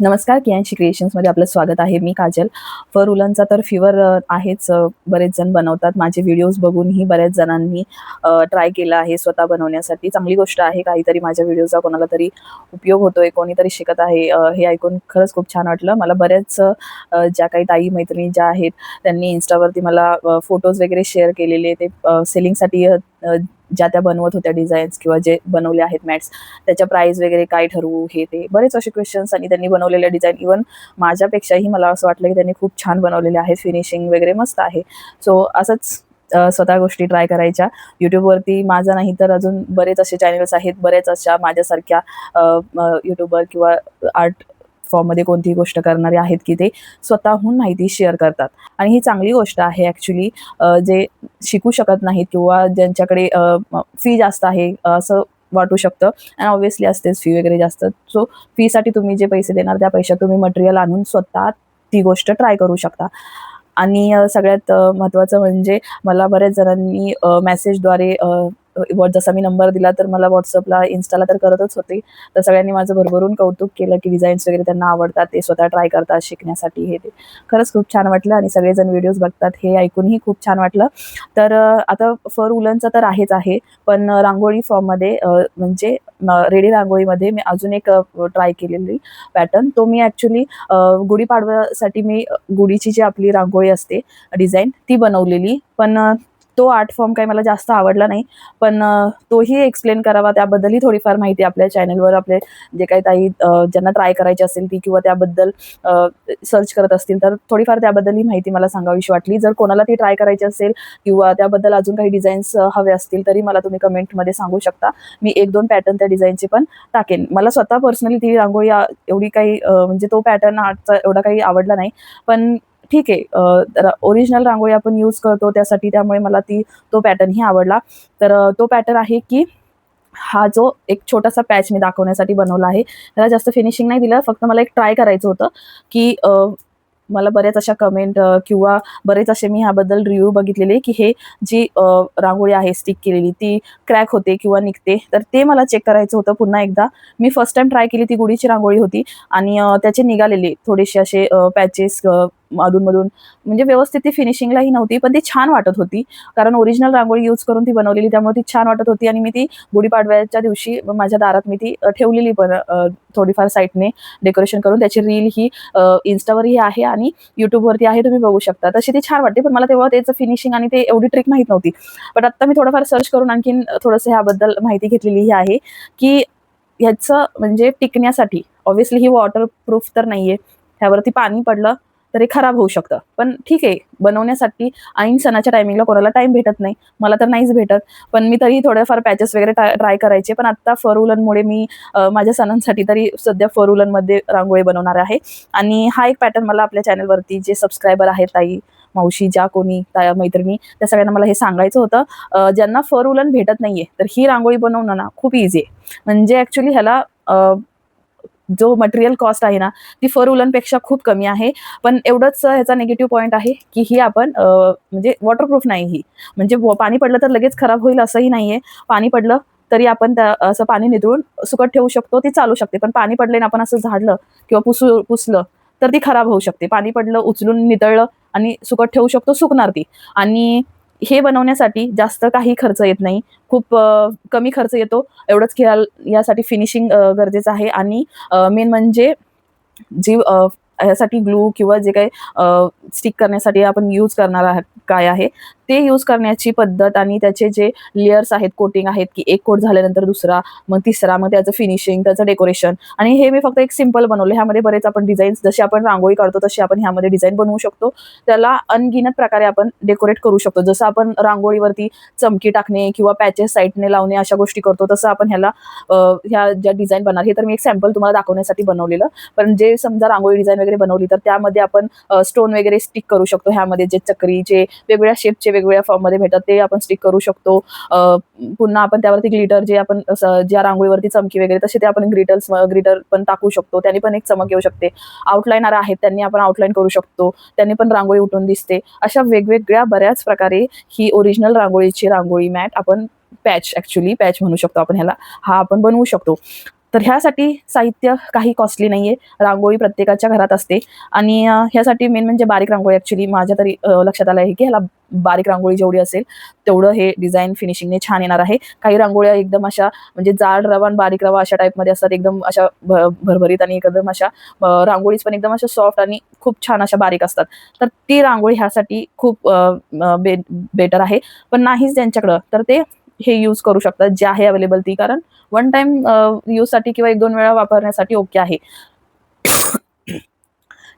नमस्कार कियांशी क्रिएशन्समध्ये आपलं स्वागत आहे. मी काजल. फर उलनचा तर फिवर आहेच बरेच जण बनवतात. माझे व्हिडिओज बघूनही बऱ्याच जणांनी ट्राय केलं आहे स्वतः बनवण्यासाठी. चांगली गोष्ट आहे काहीतरी माझ्या व्हिडिओचा कोणाला तरी उपयोग होतोय कोणीतरी शिकत आहे हे ऐकून खरंच खूप छान वाटलं. मला बऱ्याच ज्या काही ताई मैत्रिणी ज्या आहेत त्यांनी इन्स्टावरती मला फोटोज वगैरे शेअर केलेले. ते सेलिंगसाठी ज्या त्या बनवत होत्या डिझाईन्स किंवा जे बनवले आहेत मॅट्स त्याच्या प्राईस वगैरे काय ठरवू हे ते. बरेच असे क्वेश्चन्स आणि त्यांनी बनवलेल्या डिझाईन इवन माझ्यापेक्षाही मला असं वाटलं की त्यांनी खूप छान बनवलेले आहेत फिनिशिंग वगैरे मस्त आहे. सो असंच स्वतः गोष्टी ट्राय करायच्या. यूट्यूबवरती माझा नाही तर अजून बरेच असे चॅनल्स आहेत. बरेच अशा माझ्यासारख्या यूट्यूबर किंवा आर्ट फॉर्ममध्ये कोणतीही गोष्ट करणारे आहेत की ते स्वतःहून माहिती शेअर करतात. आणि ही चांगली गोष्ट आहे ॲक्च्युली जे शिकू शकत नाहीत किंवा ज्यांच्याकडे फी जास्त आहे असं वाटू शकतं. आणि ऑब्व्हियसली असतेच फी वगैरे जास्त. सो फीसाठी तुम्ही जे पैसे देणार त्या पैशात तुम्ही मटेरियल आणून स्वतः ती गोष्ट ट्राय करू शकता. आणि सगळ्यात महत्त्वाचं म्हणजे मला बऱ्याच जणांनी मेसेजद्वारे जसा मी नंबर दिला तर मला व्हॉट्सअपला इन्स्टाला तर करतच होते. तर सगळ्यांनी माझं भरभरून कौतुक केलं की डिझाईन्स वगैरे त्यांना आवडतात ते स्वतः ट्राय करतात शिकण्यासाठी हे ते. खरंच खूप छान वाटलं आणि सगळेजण व्हिडिओज बघतात हे ऐकूनही खूप छान वाटलं. तर आता फर उलनचं तर आहेच आहे पण रांगोळी फॉर्ममध्ये म्हणजे रेडी रांगोळीमध्ये मी अजून एक ट्राय केलेली पॅटर्न तो मी ॲक्च्युली गुढीपाडव्यासाठी मी गुढीची जी आपली रांगोळी असते डिझाईन ती बनवलेली. पण तो आर्ट फॉर्म काही मला जास्त आवडला नाही. पण तोही एक्सप्लेन करावा. त्याबद्दलही थोडीफार माहिती आपल्या चॅनलवर आपले जे काही ताई ज्यांना ट्राय करायची असेल ती किंवा त्याबद्दल सर्च करत असतील तर थोडीफार त्याबद्दलही माहिती मला सांगावीशी वाटली. जर कोणाला ती ट्राय करायची असेल किंवा त्याबद्दल अजून काही डिझाईन्स हवे असतील तरी मला तुम्ही कमेंटमध्ये सांगू शकता. मी एक दोन पॅटर्न त्या डिझाईनचे पण टाकेन. मला स्वतः पर्सनली ती रांगोळी एवढी काही म्हणजे तो पॅटर्न आर्टचा एवढा काही आवडला नाही. पण ठीक आहे ओरिजिनल रांगोळी आपण यूज करतो त्यासाठी त्यामुळे मला ती तो पॅटर्नही आवडला. तर तो पॅटर्न आहे की हा जो एक छोटासा पॅच मी दाखवण्यासाठी बनवला आहे. त्याला जास्त फिनिशिंग नाही दिलं फक्त मला एक ट्राय करायचं होतं की मला बऱ्याच अशा कमेंट किंवा बरेच असे मी ह्याबद्दल रिव्ह्यू बघितलेले की हे जी रांगोळी आहे स्टिक केलेली ती क्रॅक होते किंवा निघते. तर ते मला चेक करायचं होतं पुन्हा एकदा. मी फर्स्ट टाइम ट्राय केली ती गुढीची रांगोळी होती आणि त्याचे निघालेले थोडेसे असे पॅचेस अधूनमधून. म्हणजे व्यवस्थित ती फिनिशिंगलाही नव्हती पण ती छान वाटत होती. कारण ओरिजिनल रांगोळी यूज करून ती बनवलेली त्यामुळे ती छान वाटत होती. आणि मी ती गुढीपाडव्याच्या दिवशी माझ्या दारात मी ती ठेवलेली पण थोडीफार साईटने डेकोरेशन करून. त्याची रील ही इन्स्टावरही आहे आणि यूट्यूबवरती आहे तुम्ही बघू शकता. तशी ती छान वाटते पण मला तेव्हा त्याचं फिनिशिंग आणि ते एवढी ट्रिक माहीत नव्हती. पण आत्ता मी थोडंफार सर्च करून आणखीन थोडंसं ह्याबद्दल माहिती घेतलेली आहे की ह्याचं म्हणजे टिकण्यासाठी ऑब्व्हियसली ही वॉटरप्रूफ तर नाहीये. ह्यावरती पाणी पडलं तरी खराब होऊ शकतं. पण ठीक आहे बनवण्यासाठी ऐन सणाच्या टायमिंगला कोणाला टाइम भेटत नाही. मला तर नाहीच भेटत. पण मी तरी थोडेफार पॅचेस वगैरे ट्राय करायचे. पण आता फर उलनमुळे मी माझ्या सणांसाठी तरी सध्या फर उलनमध्ये रांगोळी बनवणार आहे. आणि हा एक पॅटर्न मला आपल्या चॅनलवरती जे सबस्क्रायबर आहेत ताई मावशी ज्या कोणी त्या मैत्रिणी त्या सगळ्यांना मला हे सांगायचं होतं. ज्यांना फर उलन भेटत नाहीये तर ही रांगोळी बनवणं ना खूप इझी आहे. म्हणजे ॲक्च्युली ह्याला जो मटेरियल कॉस्ट आहे ना ती फर उलनपेक्षा खूप कमी आहे. पण एवढंच ह्याचा निगेटिव्ह पॉईंट आहे की ही आपण म्हणजे वॉटरप्रूफ नाही ही. म्हणजे पाणी पडलं तर लगेच खराब होईल असंही नाहीये. पाणी पडलं तरी आपण त्या असं पाणी निधळून सुकट ठेवू शकतो ती चालू शकते. पण पाणी पडले आपण असं झाडलं किंवा पुसू पुसलं तर ती खराब होऊ शकते. पाणी पडलं उचलून नितळलं आणि सुकट ठेवू शकतो सुकणार ती. आणि हे बनवण्यासाठी जास्त काही खर्च येत नाही. खूप कमी खर्च येतो. एवढंच की यासाठी फिनिशिंग गरजेचं आहे. आणि मेन म्हणजे जी यासाठी ह्यासाठी ग्लू किंवा जे काही स्टिक करण्यासाठी आपण यूज करणार आहात काय आहे ते यूज करण्याची पद्धत आणि त्याचे जे लेयर्स आहेत कोटिंग आहेत की एक कोट झाल्यानंतर दुसरा मग तिसरा मग त्याचं फिनिशिंग त्याचं डेकोरेशन आणि हे मी फक्त एक सिंपल बनवलं. ह्यामध्ये बरेच आपण डिझाईन्स जशी आपण रांगोळी काढतो तशी आपण ह्यामध्ये डिझाईन बनवू शकतो. त्याला अनगिनत प्रकारे आपण डेकोरेट करू शकतो. जसं आपण रांगोळीवरती चमकी टाकणे किंवा पॅचेस साईडने लावणे अशा गोष्टी करतो तसं आपण ह्याला ह्या ज्या डिझाईन बनणार हे तर मी एक सॅम्पल तुम्हाला दाखवण्यासाठी बनवलेलं. पण जे समजा रांगोळी डिझाईन वगैरे बनवली तर त्यामध्ये आपण स्टोन वगैरे स्टिक करू शकतो ह्यामध्ये. जे चक्री जे वेगवेगळ्या शेपचे वेगवेगळ्या फॉर्ममध्ये भेटतात ते आपण स्टिक करू शकतो. पुन्हा आपण त्यावरती ग्लिटर जे आपण ज्या रांगोळीवरती चमकी वगैरे तसे ते आपण ग्लिटर्स ग्रिटर पण टाकू शकतो. त्यांनी पण एक चमक येऊ शकते. आउटलाईनर आहेत त्यांनी आपण आउटलाईन करू शकतो. त्यांनी पण रांगोळी उठून दिसते. अशा वेगवेगळ्या बऱ्याच प्रकारे ही ओरिजिनल रांगोळीची रांगोळी मॅट आपण पॅच ॲक्च्युली पॅच म्हणू शकतो आपण ह्याला. हा आपण बनवू शकतो. तर ह्यासाठी साहित्य काही कॉस्टली नाहीये. रांगोळी प्रत्येकाच्या घरात असते. आणि ह्यासाठी मेन म्हणजे बारीक रांगोळी ऍक्च्युली माझ्या तरी लक्षात आलं आहे की ह्याला बारीक रांगोळी जेवढी असेल तेवढं हे डिझाईन फिनिशिंगने छान येणार आहे. काही रांगोळ्या एकदम अशा म्हणजे जाड रवा आणि बारीक रवा अशा टाईपमध्ये असतात. एकदम अशा भ- भरभरीत आणि एकदम अशा रांगोळीच पण एकदम अशा सॉफ्ट आणि खूप छान अशा बारीक असतात. तर ती रांगोळी ह्यासाठी खूप बेटर आहे. पण नाहीच त्यांच्याकडं. तर ते हे यूज करू शकतात जे आहे अवेलेबल ती. कारण वन टाइम यूजसाठी किंवा एक दोन वेळा वापरण्यासाठी ओके आहे.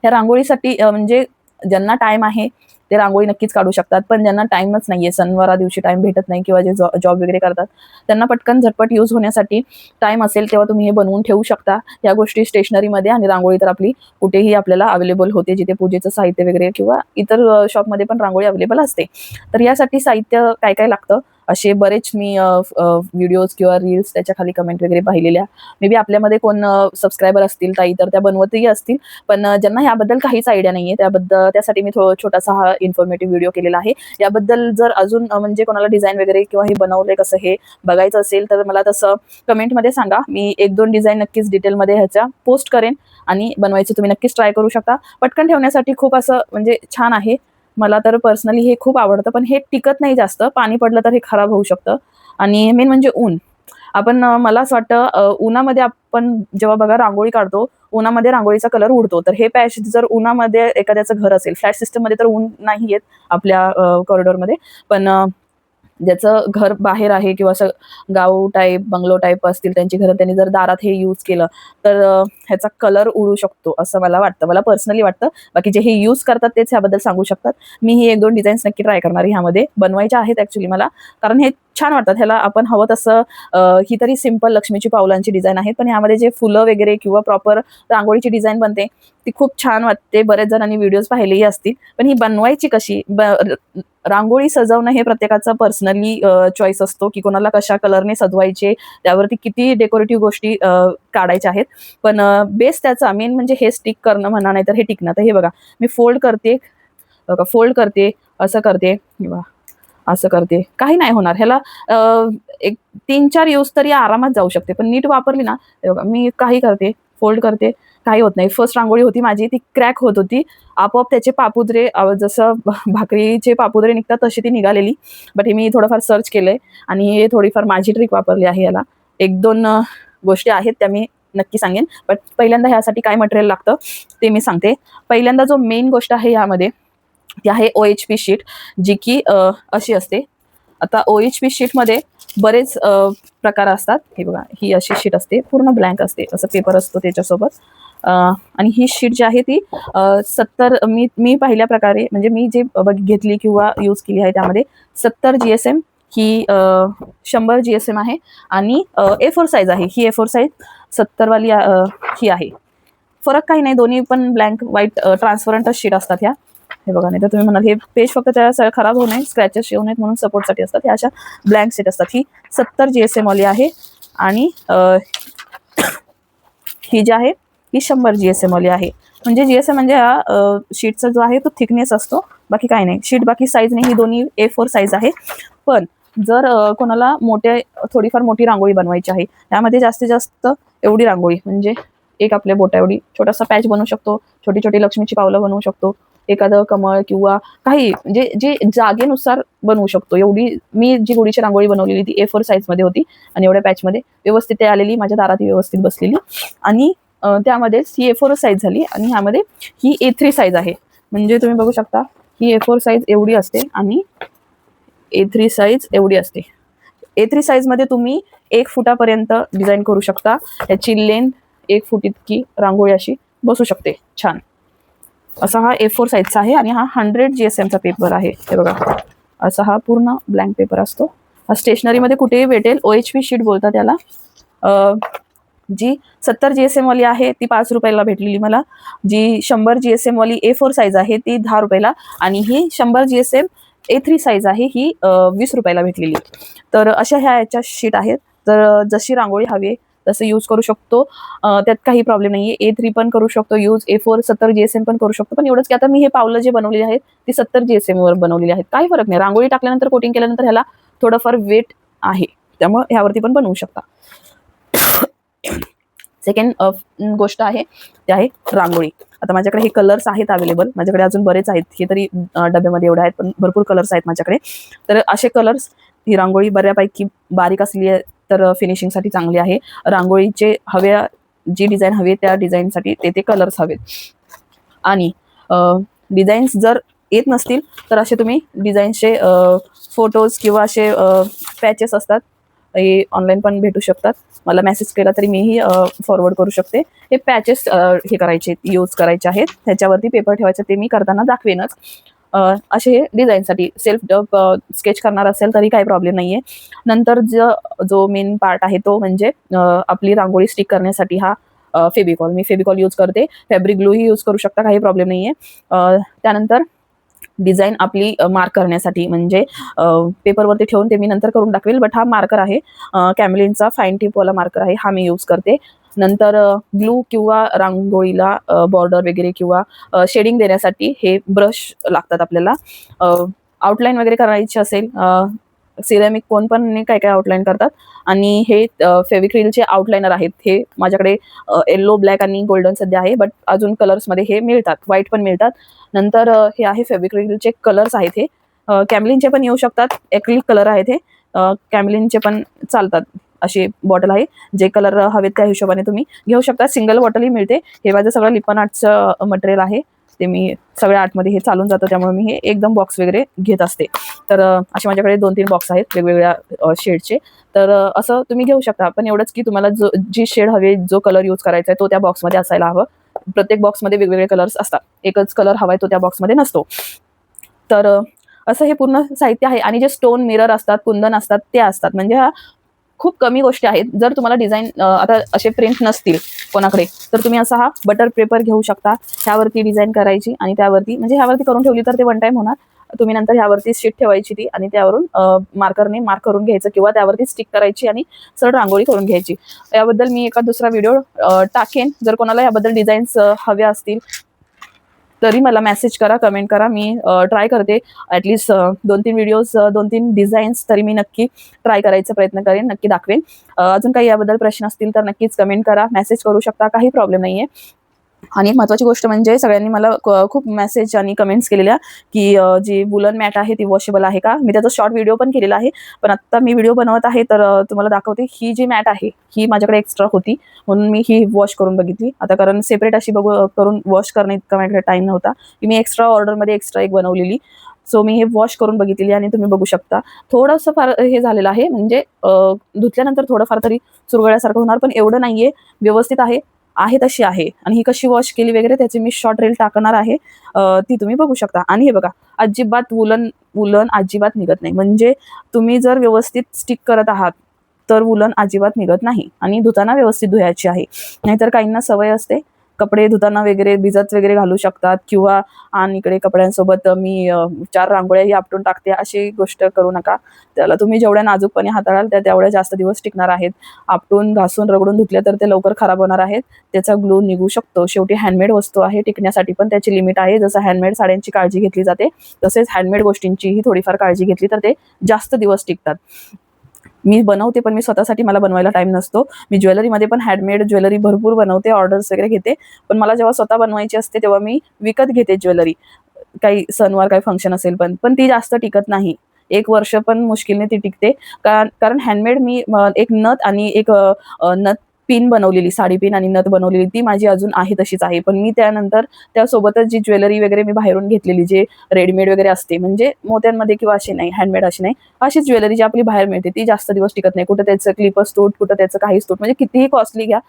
या रांगोळीसाठी म्हणजे ज्यांना टाइम आहे ते रांगोळी नक्कीच काढू शकतात. पण ज्यांना टाइमच नाहीये सणवारा दिवशी टाइम भेटत नाही किंवा जे जॉब वगैरे करतात त्यांना पटकन झटपट यूज होण्यासाठी टाइम असेल तेव्हा तुम्ही हे बनवून ठेवू शकता. या गोष्टी स्टेशनरीमध्ये आणि रांगोळी तर आपली कुठेही आपल्याला अवेलेबल होते जिथे पूजेचं साहित्य वगैरे किंवा इतर शॉपमध्ये पण रांगोळी अवेलेबल असते. तर यासाठी साहित्य काय काय लागतं? असे बरेच मी व्हिडिओज किंवा रील्स त्याच्याखाली कमेंट वगैरे पाहिलेल्या. मे बी आपल्यामध्ये कोण सबस्क्रायबर असतील ताई तर त्या बनवतही असतील. पण ज्यांना ह्याबद्दल काहीच आयडिया नाहीये त्याबद्दल त्यासाठी मी थोडं छोटासा हा इन्फॉर्मेटिव्ह व्हिडिओ केलेला आहे. याबद्दल जर अजून म्हणजे कोणाला डिझाईन वगैरे किंवा हे बनवलंय कसं हे बघायचं असेल तर मला तसं कमेंटमध्ये सांगा. मी एक दोन डिझाईन नक्कीच डिटेलमध्ये ह्याच्या पोस्ट करेन आणि बनवायचं तुम्ही नक्कीच ट्राय करू शकता. पटकन ठेवण्यासाठी खूप असं म्हणजे छान आहे. मला तर पर्सनली हे खूप आवडतं पण हे टिकत नाही जास्त. पाणी पडलं तर हे खराब होऊ शकतं. आणि मेन म्हणजे ऊन. आपण मला असं वाटतं उन्हामध्ये आपण जेव्हा बघा रांगोळी काढतो उन्हामध्ये रांगोळीचा कलर उडतो. तर हे पॅच जर उन्हामध्ये एखाद्याचं घर असेल फ्लॅट सिस्टममध्ये तर ऊन नाही येत आपल्या कॉरिडॉरमध्ये पण ज्याचं घर बाहेर आहे किंवा असं गाव टाईप बंगलो टाईप असतील त्यांची घरं त्यांनी जर दारात हे यूज केलं तर ह्याचा कलर उडू शकतो असं मला वाटतं. मला पर्सनली वाटतं. बाकी जे हे यूज करतात तेच ह्याबद्दल सांगू शकतात. मी ही एक दोन डिझाईन्स नक्की ट्राय करणार ह्यामध्ये बनवायच्या आहेत ऍक्च्युली मला. कारण हे छान वाटतात. ह्याला आपण हवं तसं ही तरी सिंपल लक्ष्मीची पावलांची डिझाईन आहे पण यामध्ये जे फुलं वगैरे किंवा प्रॉपर रांगोळीची डिझाईन बनते ती खूप छान वाटते. बरेच जणांनी व्हिडिओज पाहिलेही असतील. पण ही बनवायची कशी? ब रांगोळी सजवणं हे प्रत्येकाचा पर्सनली चॉईस असतो की कोणाला कशा कलरने सजवायचे त्यावरती किती डेकोरेटिव्ह गोष्टी काढायच्या आहेत. पण बेस त्याचा मेन म्हणजे हे स्टिक करणं म्हणा नाही तर हे टिकणं. तर हे बघा मी फोल्ड करते बघा फोल्ड करते असं करते. हे असं करते. काही नाही होणार. ह्याला एक तीन चार यूज तरी आरामात जाऊ शकते. पण नीट वापरली ना मी काही करते फोल्ड करते काही होत नाही. फर्स्ट रांगोळी होती माझी ती क्रॅक होत होती. आपोआप त्याचे पापुद्रे जसं भा- भाकरीचे पापुद्रे निघतात तशी ती निघालेली. बट हे मी थोडंफार सर्च केलंय आणि हे थोडीफार माझी ट्रिक वापरली आहे याला. एक दोन गोष्टी आहेत त्या मी नक्की सांगेन. बट पहिल्यांदा ह्यासाठी काय मटेरियल लागतं ते मी सांगते. पहिल्यांदा जो मेन गोष्ट आहे यामध्ये ती आहे ओ एच पी शीट जी की अशी असते. आता ओ एच पी शीटमध्ये बरेच प्रकार असतात. हे बघा ही अशी शीट असते पूर्ण ब्लँक असते असं पेपर असतो त्याच्यासोबत. आणि ही शीट जी आहे ती सत्तर मी मी पाहिल्या प्रकारे म्हणजे मी जे बघ घेतली किंवा यूज केली आहे त्यामध्ये सत्तर जी एस एम ही शंभर जी एस एम आहे. आणि ए फोर साईज आहे. ही ए फोर साईज सत्तरवाली ही आहे. फरक काही नाही. दोन्ही पण ब्लँक व्हाईट ट्रान्सपरंटच शीट असतात ह्या. हे बघा नाही तर तुम्ही म्हणाल हे पेज फक्त त्या खराब होऊ नये स्क्रॅचेस येऊ नयेत म्हणून सपोर्टसाठी असतात. ह्या अशा ब्लँक शीट असतात. ही सत्तर जी एस एम वाली आहे आणि ही जी आहे ही शंभर जी एस एम वाली आहे. म्हणजे जी एस एम म्हणजे हा शीटचा जो आहे तो थिकनेस असतो. बाकी काही नाही. शीट बाकी साईज नाही. ही दोन्ही ए फोर साईज आहे. पण जर कोणाला मोठे थोडीफार मोठी रांगोळी बनवायची आहे त्यामध्ये जास्तीत जास्त एवढी रांगोळी म्हणजे एक आपल्या बोटा एवढी छोटासा पॅच बनवू शकतो. छोटी छोटी लक्ष्मीची पावलं बनवू शकतो. एखादं कमळ किंवा काही म्हणजे जे जागेनुसार बनवू शकतो. एवढी मी जी गुढीची रांगोळी बनवलेली ती ए फोर साईजमध्ये होती आणि एवढ्या पॅचमध्ये व्यवस्थित ते आलेली माझ्या दारात व्यवस्थित बसलेली. आणि त्यामध्येच ही ए फोर साईज झाली आणि ह्यामध्ये ही ए थ्री साईज आहे. म्हणजे तुम्ही बघू शकता ही ए फोर साईज एवढी असते आणि ए थ्री साईज एवढी असते. ए थ्री साईजमध्ये तुम्ही एक फुटापर्यंत डिझाईन करू शकता. याची लेंथ एक फूट इतकी रांगोळी अशी बसू शकते. छान. असा हा ए फोर साईजचा आहे आणि हा हंड्रेड जी एस एमचा पेपर आहे. हे बघा. असा हा पूर्ण ब्लँक पेपर असतो. हा स्टेशनरीमध्ये कुठेही भेटेल. ओ एच पी शीट बोलतात त्याला. जी सत्तर जी एस एम वाली आहे ती पाच रुपयाला भेटलेली मला. जी शंभर जी एस एम वाली ए फोर साईज आहे ती दहा रुपयाला. आणि ही शंभर G S M A three size आहे ही वीस रुपयाला भेटलेली. तर अशा ह्या याच्या शीट आहेत. तर जशी रांगोळी हवी आहे तसं यूज करू शकतो. त्यात काही प्रॉब्लेम नाही आहे ए थ्री पण करू शकतो. यूज ए फोर सत्तर जी एस एम पण करू शकतो. पण एवढंच की आता मी हे पावलं जे बनवलेली आहेत ती सत्तर जी एस एमवर बनवलेली आहेत. काही फरक नाही. रांगोळी टाकल्यानंतर कोटिंग केल्यानंतर ह्याला थोडंफार वेट आहे. त्यामुळे ह्यावरती पण बनवू शकता. सेकंड गोष्ट आहे ते आहे रांगोळी. आता माझ्याकडे हे कलर्स आहेत अवेलेबल माझ्याकडे अजून बरेच आहेत. हे तरी डब्यामध्ये एवढे आहेत पण भरपूर कलर्स आहेत माझ्याकडे. तर असे कलर्स ही रांगोळी बऱ्यापैकी बारीक असली आहे तर फिनिशिंगसाठी चांगली आहे. रांगोळीचे हव्या जी डिझाईन हवी त्या डिझाईनसाठी ते ते कलर्स हवेत. आणि डिझाईन्स जर येत नसतील तर असे तुम्ही डिझाईन्सचे फोटोज किंवा असे पॅचेस असतात हे ऑनलाईन पण भेटू शकतात. मला मेसेज केला तरी मीही फॉरवर्ड करू शकते. हे पॅचेस हे करायचे यूज करायचे आहेत. त्याच्यावरती पेपर ठेवायचे ते मी करताना दाखवेनच. असे डिझाईनसाठी सेल्फ स्केच करणार असेल तरी काही प्रॉब्लेम नाही आहे नंतर जो जो मेन पार्ट आहे तो म्हणजे आपली रांगोळी स्टिक करण्यासाठी हा फेबिकॉल मी फेबिकॉल यूज करते. फॅब्रिक ग्लूही यूज करू शकता काही प्रॉब्लेम नाही आहे त्यानंतर डिझाईन आपली मार्क करण्यासाठी. म्हणजे पेपरवरती ठेवून ते मी नंतर करून दाखवेल बट हा मार्कर आहे. कॅमलिनचा फाईन टिपवाला मार्कर आहे. हा मी यूज करते. नंतर ग्लू किंवा रांगोळीला बॉर्डर वगैरे किंवा शेडिंग देण्यासाठी हे ब्रश लागतात आपल्याला. आउटलाईन वगैरे करायची असेल सिरेमिक कोण पण काय काय आउटलाईन करतात. आणि हे फेविक्रिलचे आउटलाइनर आहेत. हे माझ्याकडे येल्लो ब्लॅक आणि गोल्डन सध्या आहे बट अजून कलर्समध्ये हे मिळतात. व्हाईट पण मिळतात. नंतर हे आहे फेविक्रिलचे कलर्स आहेत हे. कॅमलिनचे पण येऊ शकतात. एक्रिलिक कलर आहेत हे. कॅमलिनचे पण चालतात. अशी बॉटल आहे. जे कलर हवेत त्या हिशोबाने तुम्ही घेऊ शकता. सिंगल बॉटलही मिळते. हे माझं सगळं लिपन आर्टचं मटेरियल आहे. ते मी सगळ्या आर्टमध्ये हे चालून जातं. त्यामुळे मी हे एकदम बॉक्स वगैरे घेत असते. तर असे माझ्याकडे दोन तीन बॉक्स आहेत. वेगवेगळ्या शेडचे तर असं तुम्ही घेऊ शकता. पण एवढंच की तुम्हाला जो जी शेड हवे जो कलर यूज करायचा आहे तो त्या बॉक्समध्ये असायला हवं. प्रत्येक बॉक्समध्ये वेगवेगळे कलर्स असतात. एकच कलर हवाय तो त्या बॉक्समध्ये नसतो. तर असं हे पूर्ण साहित्य आहे. आणि जे स्टोन मिरर असतात कुंदन असतात ते असतात. म्हणजे हा खूप कमी गोष्टी आहेत. जर तुम्हाला डिझाईन आता असे प्रिंट नसतील कोणाकडे तर तुम्ही असा हा बटर पेपर घेऊ शकता. ह्यावरती डिझाईन करायची आणि त्यावरती म्हणजे ह्यावरती करून ठेवली तर ते वन टाईम होणार. तुम्ही नंतर ह्यावरती शीट ठेवायची ती आणि त्यावरून मार्करने मार्क करून घ्यायचं किंवा त्यावरती स्टिक करायची आणि सरळ रांगोळी करून घ्यायची. याबद्दल मी एका दुसरा व्हिडिओ टाकेन. जर कोणाला याबद्दल डिझाईन्स हव्या असतील तरी मला मेसेज करा कमेंट करा. मी ट्राय करते. ॲटलिस्ट दोन तीन व्हिडिओज दोन तीन डिझाईन्स तरी मी नक्की ट्राय करायचा प्रयत्न करेन नक्की दाखवेन. अजून काही याबद्दल प्रश्न असतील तर नक्कीच कमेंट करा. मेसेज करू शकता काही प्रॉब्लेम नाही आहे आणि एक महत्वाची गोष्ट म्हणजे सगळ्यांनी मला खूप मेसेज आणि कमेंट्स केलेल्या की जी वुलन मॅट आहे ती वॉशेबल आहे का? मी त्याचा शॉर्ट व्हिडिओ पण केलेला आहे. पण आता मी व्हिडिओ बनवत आहे तर तुम्हाला दाखवते ही जी मॅट आहे ही माझ्याकडे एक्स्ट्रा होती. म्हणून मी ही वॉश करून बघितली. आता कारण सेपरेट अशी बघू करून वॉश करणे इतका माझ्याकडे टाईम नव्हता. की मी एक्स्ट्रा ऑर्डरमध्ये एक्स्ट्रा एक बनवलेली. सो मी हे वॉश करून बघितलेली आणि तुम्ही बघू शकता. थोडंसं फार हे झालेलं आहे. म्हणजे धुतल्यानंतर थोडंफार तरी चुरगळ्यासारखं होणार पण एवढं नाहीये. व्यवस्थित आहे. आहे तशी आहे. आणि ही कशी वॉश केली वगैरे त्याची मी शॉर्ट रेल टाकणार आहे. ती तुम्ही बघू शकता. आणि हे बघा अजिबात वुलन वुलन अजिबात निघत नाही. म्हणजे तुम्ही जर व्यवस्थित स्टिक करत आहात तर वुलन अजिबात निघत नाही. आणि धुताना व्यवस्थित धुयाची आहे. नाहीतर काहींना सवय असते कपडे धुताना वगैरे भिजत वगैरे घालू शकतात किंवा आणि इकडे कपड्यांसोबत मी चार रांगोळ्याही आपटून टाकते अशी गोष्ट करू नका. त्याला तुम्ही जेवढ्या नाजूकपणे हाताळाल त्या तेवढ्या जास्त दिवस टिकणार आहेत. आपटून घासून रगडून धुतले तर ते लवकर खराब होणार आहेत. त्याचा ग्लू निघू शकतो. शेवटी हँडमेड वस्तू आहे. टिकण्यासाठी पण त्याची लिमिट आहे. जसं हँडमेड साड्यांची काळजी घेतली जाते तसेच हँडमेड गोष्टींचीही थोडीफार काळजी घेतली तर ते जास्त दिवस टिकतात. मी बनवते पण मी स्वतःसाठी मला बनवायला टाइम नसतो. मी ज्वेलरीमध्ये पण हँडमेड ज्वेलरी भरपूर बनवते ऑर्डर्स वगैरे घेते. पण मला जेव्हा स्वतः बनवायची असते तेव्हा मी विकत घेते ज्वेलरी. काही सणवार काही फंक्शन असेल पण पण ती जास्त टिकत नाही. एक वर्ष पण मुश्किलने ती टिकते. कारण कारण हँडमेड मी एक नथ आणि एक नथ पिन बनवलेली साडी पिन आणि नथ बनवलेली ती माझी अजून आहे तशीच आहे. पण मी त्यानंतर त्यासोबतच जी ज्वेलरी वगैरे मी बाहेरून घेतलेली जे रेडीमेड वगैरे असते म्हणजे मोत्यांमध्ये किंवा अशी नाही हँडमेड अशी नाही अशीच ज्वेलरी जी आपली बाहेर मिळते ती जास्त दिवस टिकत नाही. कुठं त्याचं क्लिपच तूट कुठं त्याचं काहीच तूट म्हणजे कितीही कॉस्टली घ्या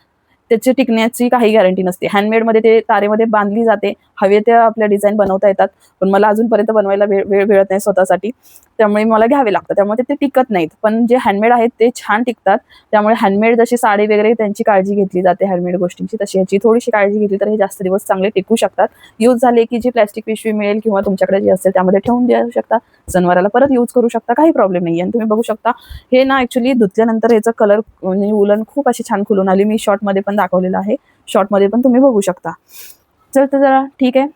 त्याची टिकण्याची काही गॅरंटी नसते. हँडमेडमध्ये ते तारेमध्ये बांधली जाते हवे त्या आपल्या डिझाईन बनवता येतात पण मला अजूनपर्यंत बनवायला वेळ वेळ मिळत नाही स्वतःसाठी. त्यामुळे मला घ्यावे लागतं त्यामुळे ते टिकत नाहीत. पण जे हँडमेड आहेत ते छान टिकतात. त्यामुळे हँडमेड जशी साडी वगैरे त्यांची काळजी घेतली जाते हँडमेड गोष्टींची तशी ह्याची थोडीशी काळजी घेतली तर हे जास्त दिवस चांगले टिकू शकतात. यूज झाले की जी प्लॅस्टिक पिशवी मिळेल किंवा तुमच्याकडे जी असेल त्यामध्ये ठेवून देऊ शकता. जनावराला परत यूज करू शकता. काही प्रॉब्लेम नाही आणि तुम्ही बघू शकता हे ना ॲक्च्युली धुतल्यानंतर याचा कलर म्हणजे उलन खूप अशी छान खुलून आली. मी शॉर्टमध्ये पण दाखवलेलं आहे. शॉर्टमध्ये पण तुम्ही बघू शकता. चल तर जरा ठीक आहे.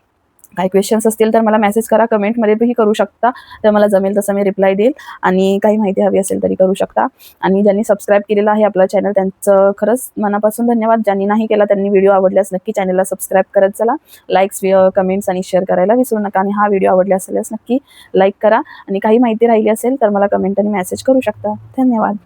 काही क्वेश्चन्स असतील तर मला मेसेज करा कमेंटमध्येही करू शकता. तर मला जमेल तसं मी रिप्लाय देईल. आणि काही माहिती हवी असेल तरी करू शकता. आणि ज्यांनी सबस्क्राईब केलेलं आहे आपलं चॅनल त्यांचं खरंच मनापासून धन्यवाद. ज्यांनी नाही केला त्यांनी व्हिडिओ आवडल्यास नक्की चॅनलला सबस्क्राईब करत चला. लाईक्स कमेंट्स आणि शेअर करायला विसरू नका. आणि हा व्हिडिओ आवडला असेल नक्की लाईक करा. आणि काही माहिती राहिली असेल तर मला कमेंट आणि मेसेज करू शकता. धन्यवाद.